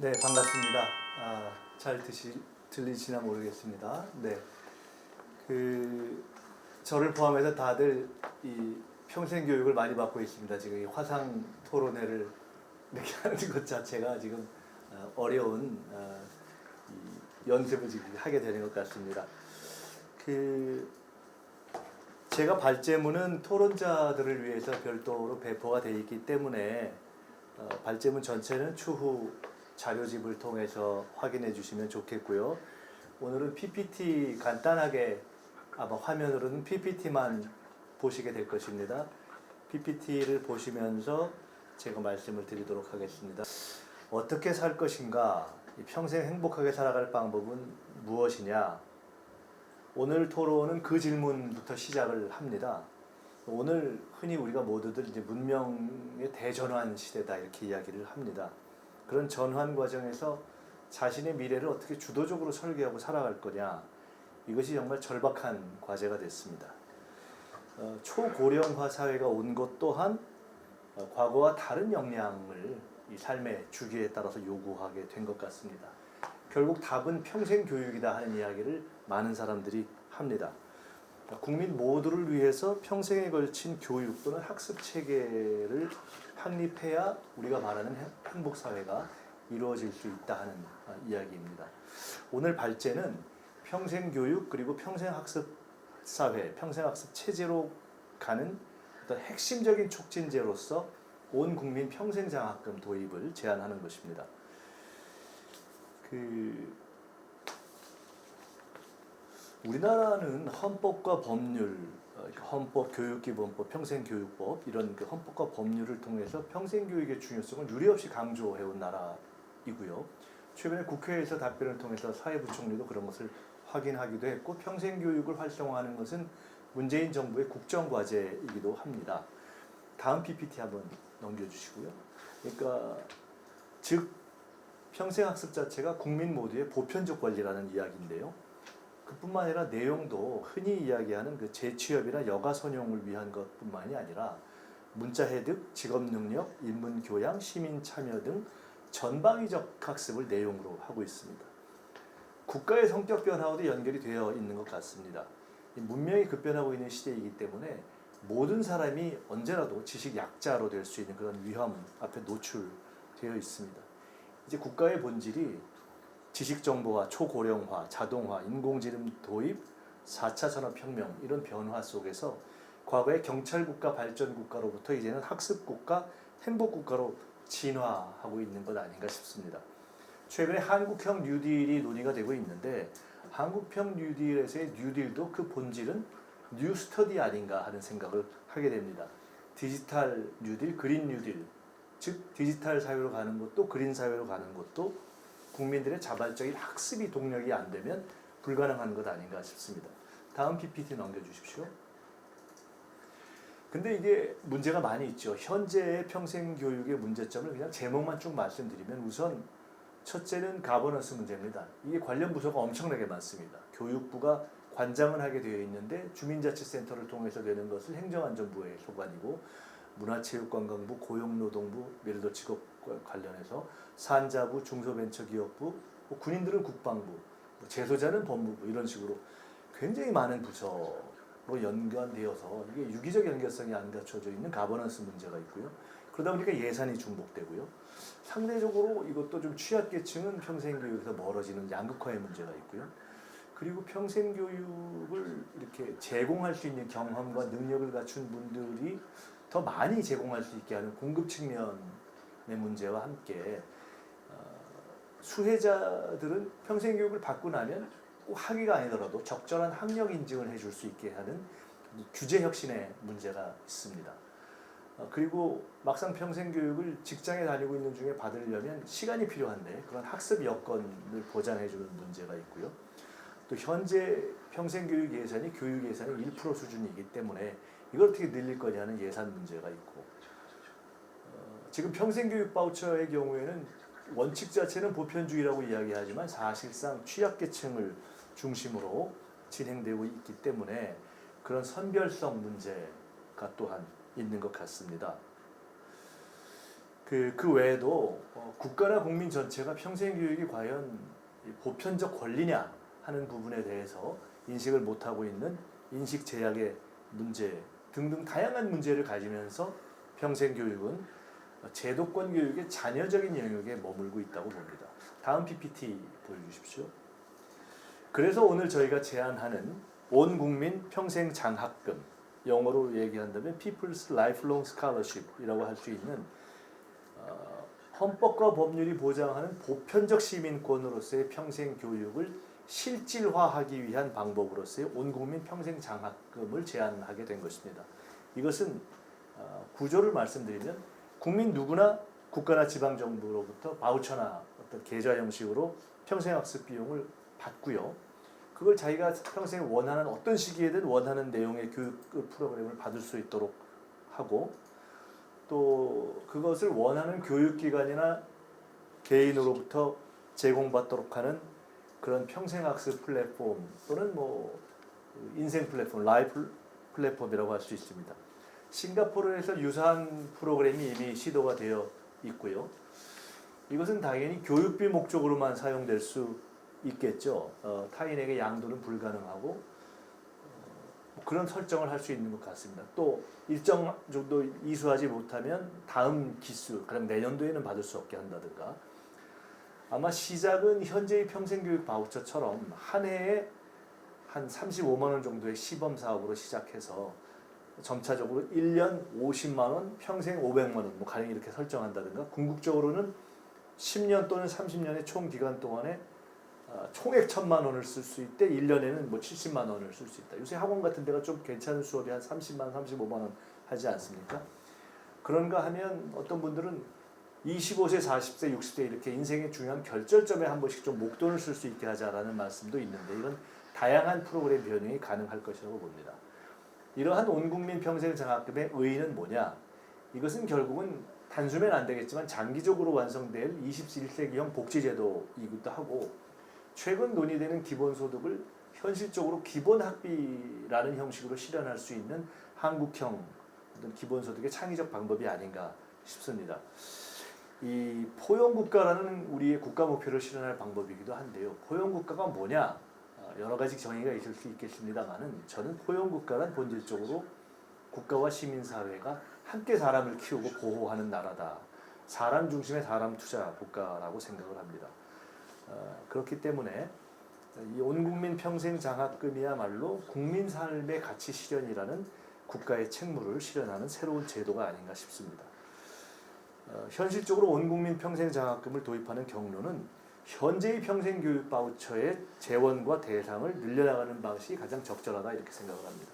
네, 반갑습니다. 아, 잘 드시, 들리시나 모르겠습니다. 네. 그, 저를 포함해서 다들 이 평생 교육을 많이 받고 있습니다. 지금 이 화상 토론회를 이렇게 하는 것 자체가 지금 어, 어려운 어, 이 연습을 지금 하게 되는 것 같습니다. 그, 제가 발제문은 토론자들을 위해서 별도로 배포가 되어 있기 때문에 어, 발제문 전체는 추후 자료집을 통해서 확인해 주시면 좋겠고요. 오늘은 PPT 간단하게 아마 화면으로는 PPT만 보시게 될 것입니다. PPT를 보시면서 제가 말씀을 드리도록 하겠습니다. 어떻게 살 것인가? 이 평생 행복하게 살아갈 방법은 무엇이냐? 오늘 토론은 그 질문부터 시작을 합니다. 오늘 흔히 우리가 모두들 이제 문명의 대전환 시대다 이렇게 이야기를 합니다. 그런 전환 과정에서 자신의 미래를 어떻게 주도적으로 설계하고 살아갈 거냐 이것이 정말 절박한 과제가 됐습니다. 어, 초고령화 사회가 온 것 또한 어, 과거와 다른 역량을 이 삶의 주기에 따라서 요구하게 된 것 같습니다. 결국 답은 평생 교육이다 하는 이야기를 많은 사람들이 합니다. 국민 모두를 위해서 평생에 걸친 교육 또는 학습 체계를 확립해야 우리가 말하는 행- 행복 사회가 이루어질 수 있다 하는 아, 이야기입니다. 오늘 발제는 평생 교육 그리고 평생 학습 사회, 평생 학습 체제로 가는 어떤 핵심적인 촉진제로서 온 국민 평생 장학금 도입을 제안하는 것입니다. 그 우리나라는 헌법과 법률, 어, 헌법, 교육기본법, 평생교육법 이런 그 헌법과 법률을 통해서 평생교육의 중요성을 유례없이 강조해온 나라이고요. 최근에 국회에서 답변을 통해서 사회부총리도 그런 것을 확인하기도 했고 평생교육을 활성화하는 것은 문재인 정부의 국정과제이기도 합니다. 다음 PPT 한번 넘겨주시고요. 그러니까 즉 평생학습 자체가 국민 모두의 보편적 권리라는 이야기인데요. 그뿐만 아니라 내용도 흔히 이야기하는 그 재취업이나 여가 선용을 위한 것뿐만이 아니라 문자 획득, 직업 능력, 인문 교양, 시민 참여 등 전방위적 학습을 내용으로 하고 있습니다. 국가의 성격 변화와도 연결이 되어 있는 것 같습니다. 이 문명이 급변하고 있는 시대이기 때문에 모든 사람이 언제라도 지식 약자로 될 수 있는 그런 위험 앞에 노출되어 있습니다. 이제 국가의 본질이 지식 정보화, 초고령화, 자동화, 인공지능 도입, 4차 산업혁명 이런 변화 속에서 과거의 경찰 국가 발전 국가로부터 이제는 학습 국가, 행복 국가로 진화하고 있는 것 아닌가 싶습니다. 최근에 한국형 뉴딜이 논의가 되고 있는데 한국형 뉴딜에서의 뉴딜도 그 본질은 뉴 스터디 아닌가 하는 생각을 하게 됩니다. 디지털 뉴딜, 그린 뉴딜, 즉 디지털 사회로 가는 것도 그린 사회로 가는 것도 국민들의 자발적인 학습이 동력이 안 되면 불가능한 것 아닌가 싶습니다. 다음 PPT 넘겨주십시오. 근데 이게 문제가 많이 있죠. 현재의 평생 교육의 문제점을 그냥 제목만 쭉 말씀드리면 우선 첫째는 가버넌스 문제입니다. 이게 관련 부서가 엄청나게 많습니다. 교육부가 관장을 하게 되어 있는데 주민자치센터를 통해서 되는 것을 행정안전부의 소관이고 문화체육관광부, 고용노동부, 예를 직업 관련해서 산자부, 중소벤처기업부, 뭐 군인들은 국방부, 뭐 재소자는 법무부 이런 식으로 굉장히 많은 부서로 연관되어서 이게 유기적 연결성이 안 갖춰져 있는 가버넌스 문제가 있고요. 그러다 보니까 예산이 중복되고요. 상대적으로 이것도 좀 취약계층은 평생교육에서 멀어지는 양극화의 문제가 있고요. 그리고 평생교육을 이렇게 제공할 수 있는 경험과 능력을 갖춘 분들이 더 많이 제공할 수 있게 하는 공급 측면의 문제와 함께 어, 수혜자들은 평생교육을 받고 나면 꼭 학위가 아니더라도 적절한 학력 인증을 해줄 수 있게 하는 이 규제 혁신의 문제가 있습니다. 어, 그리고 막상 평생교육을 직장에 다니고 있는 중에 받으려면 시간이 필요한데 그런 학습 여건을 보장해주는 문제가 있고요. 또 현재 평생교육 예산이 교육 예산의 1% 수준이기 때문에 이걸 어떻게 늘릴 거냐는 예산 문제가 있고 어, 지금 평생교육 바우처의 경우에는 원칙 자체는 보편주의라고 이야기하지만 사실상 취약계층을 중심으로 진행되고 있기 때문에 그런 선별성 문제가 또한 있는 것 같습니다. 그, 그 외에도 어, 국가나 국민 전체가 평생 교육이 과연 이 보편적 권리냐 하는 부분에 대해서 인식을 못하고 있는 인식 제약의 문제 등등 다양한 문제를 가지면서 평생 교육은 제도권 교육의 잔여적인 영역에 머물고 있다고 봅니다. 다음 PPT 보여주십시오. 그래서 오늘 저희가 제안하는 온 국민 평생 장학금 영어로 얘기한다면 People's Lifelong Scholarship이라고 할 수 있는 어, 헌법과 법률이 보장하는 보편적 시민권으로서의 평생 교육을 실질화하기 위한 방법으로서의 온 국민 평생 장학금을 제안하게 된 것입니다. 이것은 어, 구조를 말씀드리면 국민 누구나 국가나 지방 정부로부터 바우처나 어떤 계좌 형식으로 평생 학습 비용을 받고요. 그걸 자기가 평생 원하는 어떤 시기에든 원하는 내용의 교육 프로그램을 받을 수 있도록 하고 또 그것을 원하는 교육기관이나 개인으로부터 제공받도록 하는 그런 평생학습 플랫폼 또는 뭐 인생 플랫폼, 라이프 플랫폼이라고 할 수 있습니다. 싱가포르에서 유사한 프로그램이 이미 시도가 되어 있고요. 이것은 당연히 교육비 목적으로만 사용될 수 있겠죠. 어, 타인에게 양도는 불가능하고 어, 그런 설정을 할 수 있는 것 같습니다. 또 일정 정도 이수하지 못하면 다음 기수, 그럼 내년도에는 받을 수 없게 한다든가. 아마 시작은 현재의 평생교육 바우처처럼 한 해에 한 35만 원 정도의 시범 사업으로 시작해서 점차적으로 1년 50만 원, 평생 500만 원, 뭐 가령 이렇게 설정한다든가 궁극적으로는 10년 또는 30년의 총 기간 동안에 어, 총액 천만 원을 쓸 수 있대 1년에는 뭐 70만 원을 쓸 수 있다. 요새 학원 같은 데가 좀 괜찮은 수업이 한 30만, 35만 원 하지 않습니까? 그런가 하면 어떤 분들은 25세, 40세, 60세 이렇게 인생의 중요한 결절점에 한 번씩 좀 목돈을 쓸 수 있게 하자라는 말씀도 있는데 이건 다양한 프로그램 변형이 가능할 것이라고 봅니다. 이러한 온국민 평생 장학금의 의의는 뭐냐? 이것은 결국은 단숨엔 안 되겠지만 장기적으로 완성될 21세기형 복지제도이기도 하고 최근 논의되는 기본소득을 현실적으로 기본학비라는 형식으로 실현할 수 있는 한국형 어떤 기본소득의 창의적 방법이 아닌가 싶습니다. 이 포용국가라는 우리의 국가 목표를 실현할 방법이기도 한데요. 포용국가가 뭐냐? 어, 여러 가지 정의가 있을 수 있겠습니다만은 저는 포용국가란 본질적으로 국가와 시민사회가 함께 사람을 키우고 보호하는 나라다. 사람 중심의 사람 투자 국가라고 생각을 합니다. 어, 그렇기 때문에 이 온국민 평생 장학금이야말로 국민 삶의 가치 실현이라는 국가의 책무를 실현하는 새로운 제도가 아닌가 싶습니다. 어, 현실적으로 온국민 평생 장학금을 도입하는 경로는 현재의 평생 교육 바우처의 재원과 대상을 늘려나가는 방식이 가장 적절하다 이렇게 생각을 합니다.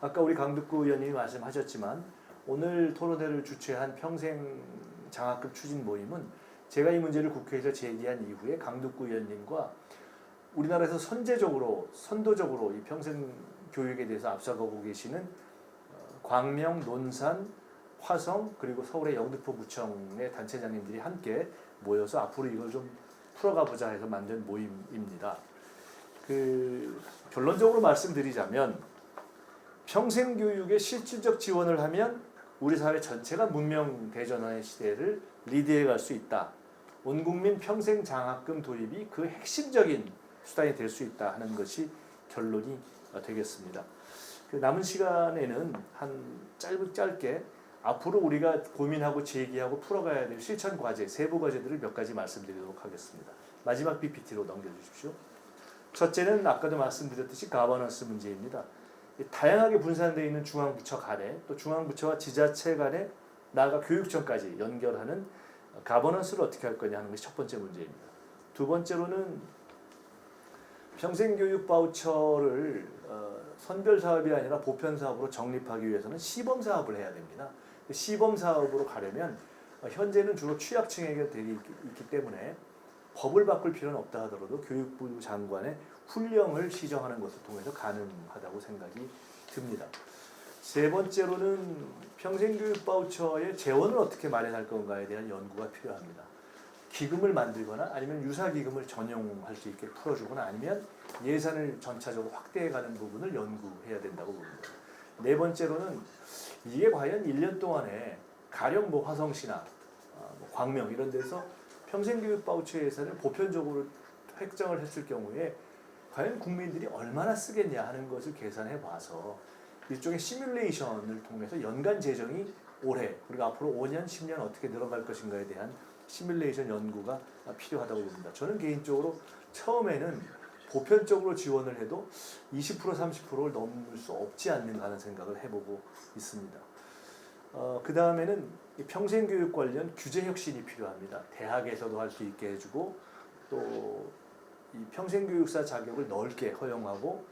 아까 우리 강득구 의원님이 말씀하셨지만 오늘 토론회를 주최한 평생 장학금 추진 모임은 제가 이 문제를 국회에서 제기한 이후에 강득구 의원님과 우리나라에서 선제적으로 선도적으로 이 평생 교육에 대해서 앞서가고 계시는 어, 광명, 논산, 화성 그리고 서울의 영등포 구청의 단체장님들이 함께 모여서 앞으로 이걸 좀 풀어가 보자 해서 만든 모임입니다. 그 결론적으로 말씀드리자면 평생 교육에 실질적 지원을 하면 우리 사회 전체가 문명 대전환의 시대를 리드해 갈 수 있다. 온 국민 평생 장학금 도입이 그 핵심적인 수단이 될 수 있다 하는 것이 결론이 되겠습니다. 그 남은 시간에는 한 짧, 짧게 앞으로 우리가 고민하고 제기하고 풀어가야 될 실천 과제, 세부 과제들을 몇 가지 말씀드리도록 하겠습니다. 마지막 PPT로 넘겨주십시오. 첫째는 아까도 말씀드렸듯이 가버넌스 문제입니다. 다양하게 분산되어 있는 중앙부처 간에 또 중앙부처와 지자체 간에 나아가 교육청까지 연결하는 가버넌스를 어떻게 할 거냐 하는 것이 첫 번째 문제입니다. 두 번째로는 평생교육 바우처를 어, 선별 사업이 아니라 보편 사업으로 정립하기 위해서는 시범 사업을 해야 됩니다. 시범 사업으로 가려면 어, 현재는 주로 취약층에게 되어 있기 때문에 법을 바꿀 필요는 없다 하더라도 교육부 장관의 훈령을 시정하는 것을 통해서 가능하다고 생각이 듭니다. 세 번째로는 평생교육 바우처의 재원을 어떻게 마련할 건가에 대한 연구가 필요합니다. 기금을 만들거나 아니면 유사 기금을 전용할 수 있게 풀어주거나 아니면 예산을 전차적으로 확대해가는 부분을 연구해야 된다고 봅니다. 네 번째로는 이게 과연 1년 동안에 가령 뭐 화성시나 광명 이런 데서 평생교육 바우처 예산을 보편적으로 획정을 했을 경우에 과연 국민들이 얼마나 쓰겠냐 하는 것을 계산해 봐서 일종의 시뮬레이션을 통해서 연간 재정이 올해 그리고 앞으로 5년, 10년 어떻게 늘어갈 것인가에 대한 시뮬레이션 연구가 필요하다고 봅니다. 저는 개인적으로 처음에는 보편적으로 지원을 해도 20% 30%를 넘을 수 없지 않는가 하는 생각을 해보고 있습니다. 어, 그 다음에는 평생교육 관련 규제 혁신이 필요합니다. 대학에서도 할 수 있게 해주고 또 이 평생교육사 자격을 넓게 허용하고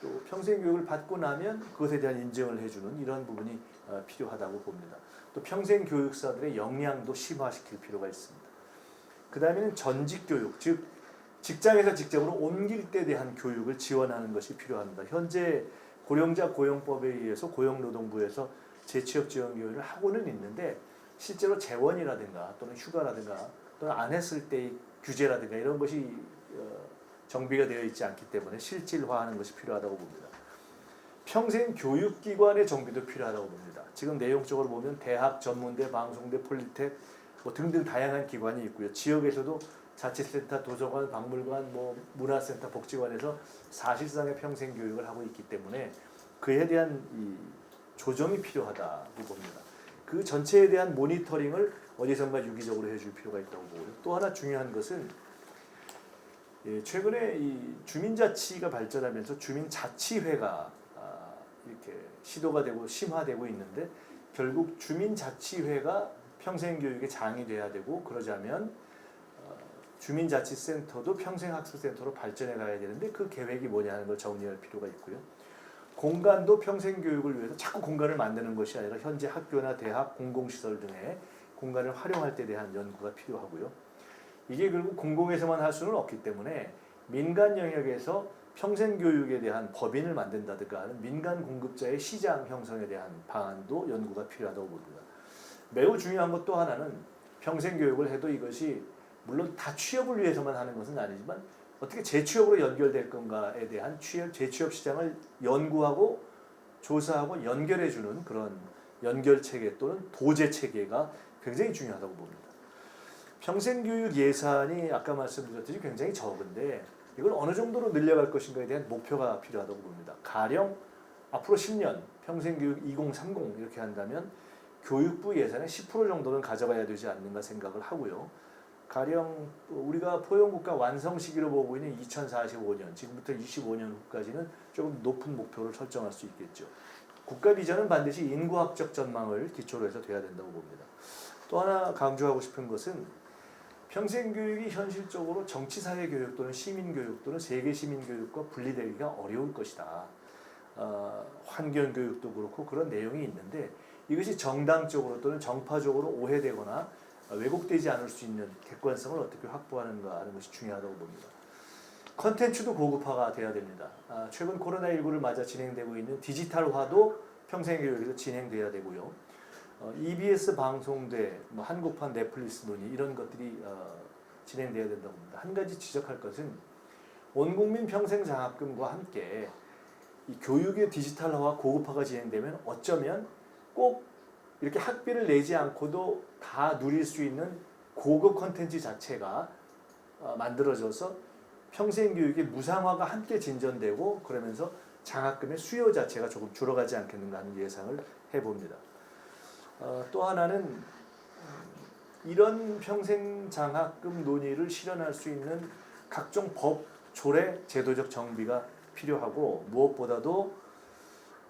또 평생교육을 받고 나면 그것에 대한 인정을 해주는 이런 부분이 어, 필요하다고 봅니다. 또 평생교육사들의 역량도 심화시킬 필요가 있습니다. 그 다음에는 전직교육, 즉 직장에서 직장으로 옮길 때 대한 교육을 지원하는 것이 필요합니다. 현재 고령자 고용법에 의해서 고용노동부에서 재취업 지원 교육을 하고는 있는데 실제로 재원이라든가 또는 휴가라든가 또는 안 했을 때의 규제라든가 이런 것이 어, 정비가 되어 있지 않기 때문에 실질화하는 것이 필요하다고 봅니다. 평생 교육기관의 정비도 필요하다고 봅니다. 지금 내용적으로 보면 대학, 전문대, 방송대, 폴리텍 뭐 등등 다양한 기관이 있고요. 지역에서도 자치센터, 도서관, 박물관, 뭐 문화센터, 복지관에서 사실상의 평생 교육을 하고 있기 때문에 그에 대한 이 조정이 필요하다고 봅니다. 그 전체에 대한 모니터링을 어디선가 유기적으로 해줄 필요가 있다고 보고요. 또 하나 중요한 것은 예, 최근에 이 주민자치가 발전하면서 주민자치회가 아, 이렇게 시도가 되고 심화되고 있는데 결국 주민자치회가 평생교육의 장이 돼야 되고 그러자면 어, 주민자치센터도 평생학습센터로 발전해 가야 되는데 그 계획이 뭐냐 하는 걸 정리할 필요가 있고요. 공간도 평생교육을 위해서 자꾸 공간을 만드는 것이 아니라 현재 학교나 대학, 공공시설 등의 공간을 활용할 때 대한 연구가 필요하고요. 이게 결국 공공에서만 할 수는 없기 때문에 민간 영역에서 평생교육에 대한 법인을 만든다든가 하는 민간 공급자의 시장 형성에 대한 방안도 연구가 필요하다고 봅니다. 매우 중요한 것 또 하나는 평생교육을 해도 이것이 물론 다 취업을 위해서만 하는 것은 아니지만 어떻게 재취업으로 연결될 건가에 대한 취업, 재취업 시장을 연구하고 조사하고 연결해 주는 그런 연결 체계 또는 도제 체계가 굉장히 중요하다고 봅니다. 평생교육 예산이 아까 말씀드렸듯이 굉장히 적은데 이걸 어느 정도로 늘려갈 것인가에 대한 목표가 필요하다고 봅니다. 가령 앞으로 10년 평생교육 2030 이렇게 한다면 교육부 예산의 10% 정도는 가져가야 되지 않는가 생각을 하고요. 가령 우리가 포용국가 완성 시기로 보고 있는 2045년 지금부터 25년 후까지는 조금 높은 목표를 설정할 수 있겠죠. 국가 비전은 반드시 인구학적 전망을 기초로 해서 돼야 된다고 봅니다. 또 하나 강조하고 싶은 것은 평생교육이 현실적으로 정치사회교육 또는 시민교육 또는 세계시민교육과 분리되기가 어려울 것이다. 어, 환경교육도 그렇고 그런 내용이 있는데 이것이 정당적으로 또는 정파적으로 오해되거나 왜곡되지 않을 수 있는 객관성을 어떻게 확보하는가 하는 것이 중요하다고 봅니다. 컨텐츠도 고급화가 돼야 됩니다. 아, 최근 코로나19를 맞아 진행되고 있는 디지털화도 평생교육에서 진행돼야 되고요. 어, EBS 방송대, 뭐 한국판 넷플릭스 논의 이런 것들이 어, 진행돼야 된다고 봅니다. 한 가지 지적할 것은 온 국민 평생 장학금과 함께 이 교육의 디지털화와 고급화가 진행되면 어쩌면 꼭 이렇게 학비를 내지 않고도 다 누릴 수 있는 고급 컨텐츠 자체가 어, 만들어져서 평생 교육의 무상화가 함께 진전되고 그러면서 장학금의 수요 자체가 조금 줄어가지 않겠는가 하는 예상을 해봅니다. 어, 또 하나는 음, 이런 평생 장학금 논의를 실현할 수 있는 각종 법, 조례, 제도적 정비가 필요하고 무엇보다도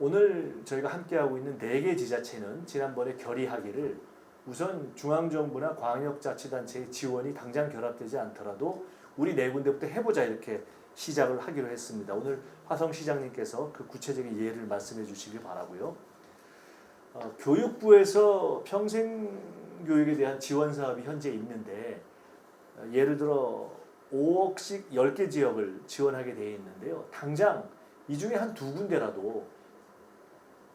오늘 저희가 함께하고 있는 네 개 지자체는 지난번에 결의하기를 우선 중앙정부나 광역자치단체의 지원이 당장 결합되지 않더라도 우리 네 군데부터 해보자 이렇게 시작을 하기로 했습니다. 오늘 화성 시장님께서 그 구체적인 예를 말씀해 주시길 바라고요. 어, 교육부에서 평생교육에 대한 지원 사업이 현재 있는데 어, 예를 들어 5억씩 10개 지역을 지원하게 되어 있는데요. 당장 이 중에 한 두 군데라도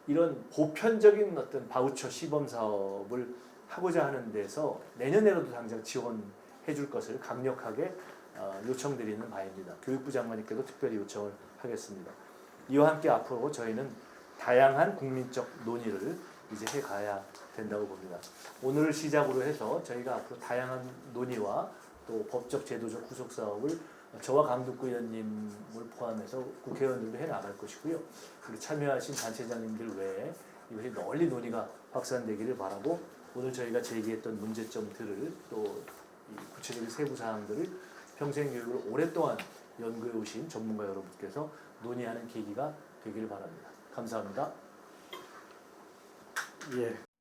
이런 보편적인 어떤 바우처 시범 사업을 하고자 하는 데서 내년에라도 당장 지원해 줄 것을 강력하게 어, 요청드리는 바입니다. 교육부 장관님께도 특별히 요청을 하겠습니다. 이와 함께 앞으로 저희는 다양한 국민적 논의를 이제 해 가야 된다고 봅니다. 오늘 시작으로 해서 저희가 앞으로 다양한 논의와 또 법적 제도적 후속 사업을 저와 강덕구 의원님을 포함해서 국회의원들도 해 나갈 것이고요. 참여하신 단체장님들 외에 이것이 널리 논의가 확산되기를 바라고 오늘 저희가 제기했던 문제점들을 또이 구체적인 세부 사항들을 평생 교육을 오랫동안 연구해 오신 전문가 여러분께서 논의하는 계기가 되기를 바랍니다. 감사합니다. 예.